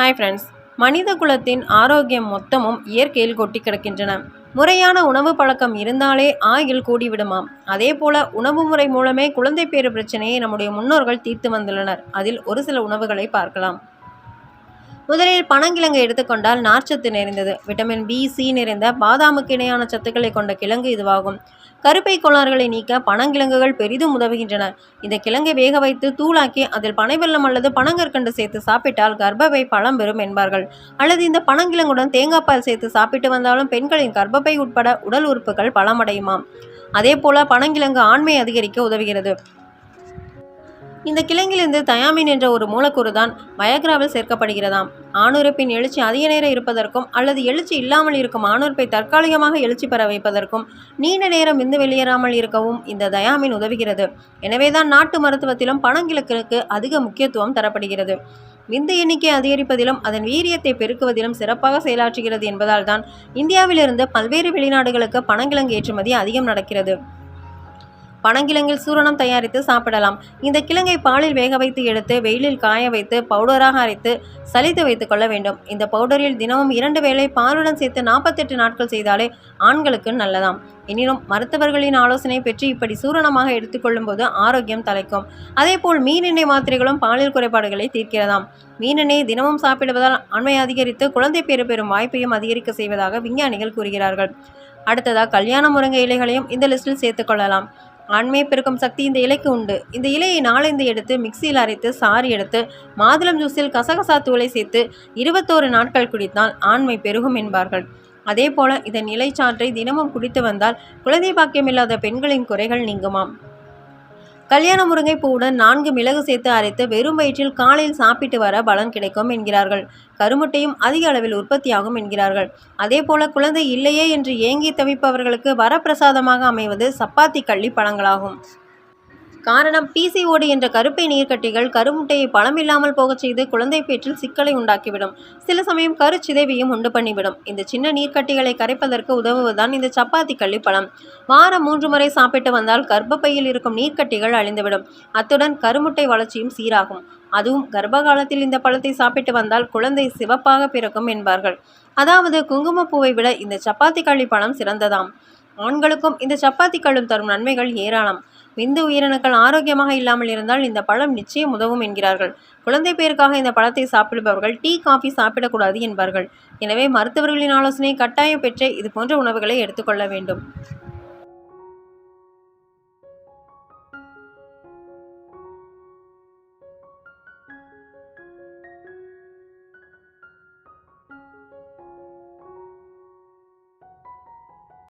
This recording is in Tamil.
ஹாய் ஃப்ரெண்ட்ஸ் மனித குலத்தின் ஆரோக்கியம் மொத்தமும் இயற்கையில் கொட்டி கிடக்கின்றன. முறையான உணவு பழக்கம் இருந்தாலே ஆயுள் கூடிவிடுமாம். அதே போல உணவு முறை மூலமே குழந்தை பேறு பிரச்சனையை நம்முடைய முன்னோர்கள் தீர்த்து வந்துள்ளனர். அதில் ஒரு சில உணவுகளை பார்க்கலாம். முதலில் பனங்கிழங்கை எடுத்துக்கொண்டால் நார்ச்சத்து நிறைந்தது. விட்டமின் பி சி நிறைந்த பாதாமுக்கு இணையான சத்துக்களை கொண்ட கிழங்கு இதுவாகும். கருப்பை கோளாறுகளை நீக்க பனங்கிழங்குகள் பெரிதும் உதவுகின்றன. இந்த கிழங்கை வேக வைத்து தூளாக்கி அதில் பனைவெல்லம் அல்லது பனங்கற்கண்டு சேர்த்து சாப்பிட்டால் கர்ப்பப்பை பழம் பெறும் என்பார்கள். அல்லது இந்த பனங்கிழங்குடன் தேங்காய் பால் சேர்த்து சாப்பிட்டு வந்தாலும் பெண்களின் கர்ப்பப்பை உட்பட உடல் உறுப்புகள் பலமடையுமாம். அதே போல பனங்கிழங்கு ஆண்மை அதிகரிக்க உதவுகிறது. இந்த கிழங்கிலிருந்து தயாமின் என்ற ஒரு மூலக்கூறு தான் வயக்ராவில் சேர்க்கப்படுகிறதாம். ஆணுறுப்பின் எழுச்சி அதிக நேரம் இருப்பதற்கும் அல்லது எழுச்சி இல்லாமல் இருக்கும் ஆணுறுப்பை தற்காலிகமாக எழுச்சி பெற வைப்பதற்கும் நீண்ட நேரம் விந்து வெளியேறாமல் இருக்கவும் இந்த தயாமின் உதவுகிறது. எனவேதான் நாட்டு மருத்துவத்திலும் பனங்கிழக்கிற்கு அதிக முக்கியத்துவம் தரப்படுகிறது. விந்து எண்ணிக்கை அதிகரிப்பதிலும் அதன் வீரியத்தை பெருக்குவதிலும் சிறப்பாக செயலாற்றுகிறது என்பதால் தான் இந்தியாவிலிருந்து பல்வேறு வெளிநாடுகளுக்கு பனங்கிழங்கு ஏற்றுமதி அதிகம் நடக்கிறது. பனங்கிழங்கில் சூரணம் தயாரித்து சாப்பிடலாம். இந்த கிழங்கை பாலில் வேக வைத்து எடுத்து வெயிலில் காய வைத்து பவுடராக அரைத்து சலித்து வைத்துக் கொள்ள வேண்டும். இந்த பவுடரில் தினமும் இரண்டு வேளை பாலுடன் சேர்த்து நாற்பத்தெட்டு நாட்கள் செய்தாலே ஆண்களுக்கு நல்லதாம். எனினும் மருத்துவர்களின் ஆலோசனை பெற்று இப்படி சூரணமாக எடுத்துக்கொள்ளும் போது ஆரோக்கியம் தலைக்கும் அதேபோல் மீனெண்ணெய் மாத்திரைகளும் பாலியல் குறைபாடுகளை தீர்க்கிறதாம். மீனெண்ணெய் தினமும் சாப்பிடுவதால் அண்மை அதிகரித்து குழந்தை பேறு பெறும் வாய்ப்பையும் அதிகரிக்க செய்வதாக விஞ்ஞானிகள் கூறுகிறார்கள். அடுத்ததாக கல்யாண முருங்கை இலைகளையும் இந்த லிஸ்டில் சேர்த்துக்கொள்ளலாம் ஆண்மை பெருக்கும் சக்தி இந்த இலைக்கு உண்டு. இந்த இலையை நாளைந்து எடுத்து மிக்சியில் அரைத்து சாறு எடுத்து மாதுளம் ஜூஸில் கசகசா தூளை சேர்த்து இருபத்தோரு நாட்கள் குடித்தால் ஆண்மை பெருகும் என்பார்கள். அதே போல இதன் இலைச்சாற்றை தினமும் குடித்து வந்தால் குழந்தை பாக்கியமில்லாத பெண்களின் குறைகள் நீங்குமாம். கல்யாண முருங்கை பூவுடன் நான்கு மிளகு சேர்த்து அரைத்து வெறும் வயிற்றில் காலையில் சாப்பிட்டு வர பலன் கிடைக்கும் என்கிறார்கள். கருமுட்டையும் அதிக அளவில் உற்பத்தியாகும் என்கிறார்கள். அதே போல குழந்தை இல்லையே என்று ஏங்கி தவிப்பவர்களுக்கு வரப்பிரசாதமாக அமைவது சப்பாத்தி கள்ளி பழங்களாகும். காரணம் பிசிஓடி என்ற கருப்பை நீர்க்கட்டிகள் கருமுட்டையை பழமில்லாமல் போகச் செய்து குழந்தை பேற்றில் சிக்கலை உண்டாக்கிவிடும். சில சமயம் கருச்சிதைவையும் உண்டு பண்ணிவிடும். இந்த சின்ன நீர்க்கட்டிகளை கரைப்பதற்கு உதவுவதுதான் இந்த சப்பாத்தி கள்ளி பழம் வாரம் மூன்று முறை சாப்பிட்டு வந்தால் கர்ப்பப்பையில் இருக்கும் நீர்க்கட்டிகள் அழிந்துவிடும். அத்துடன் கருமுட்டை வளர்ச்சியும் சீராகும். அதுவும் கர்ப்ப காலத்தில் இந்த பழத்தை சாப்பிட்டு வந்தால் குழந்தை சிவப்பாக பிறக்கும் என்பார்கள். அதாவது குங்குமப்பூவை விட இந்த சப்பாத்தி கள்ளி பழம் சிறந்ததாம். ஆண்களுக்கும் இந்த சப்பாத்தி கள்ளும் தரும் நன்மைகள் ஏராளம். விந்து உயிரணுக்கள் ஆரோக்கியமாக இல்லாமல் இருந்தால் இந்த பழம் நிச்சயம் உதவும் என்கிறார்கள். குழந்தை பேருக்காக இந்த பழத்தை சாப்பிடுபவர்கள் டீ காஃபி சாப்பிடக்கூடாது என்பார்கள். எனவே மருத்துவர்களின் ஆலோசனை கட்டாயம் பெற்றே இது போன்ற உணவுகளை எடுத்துக்கொள்ள வேண்டும்.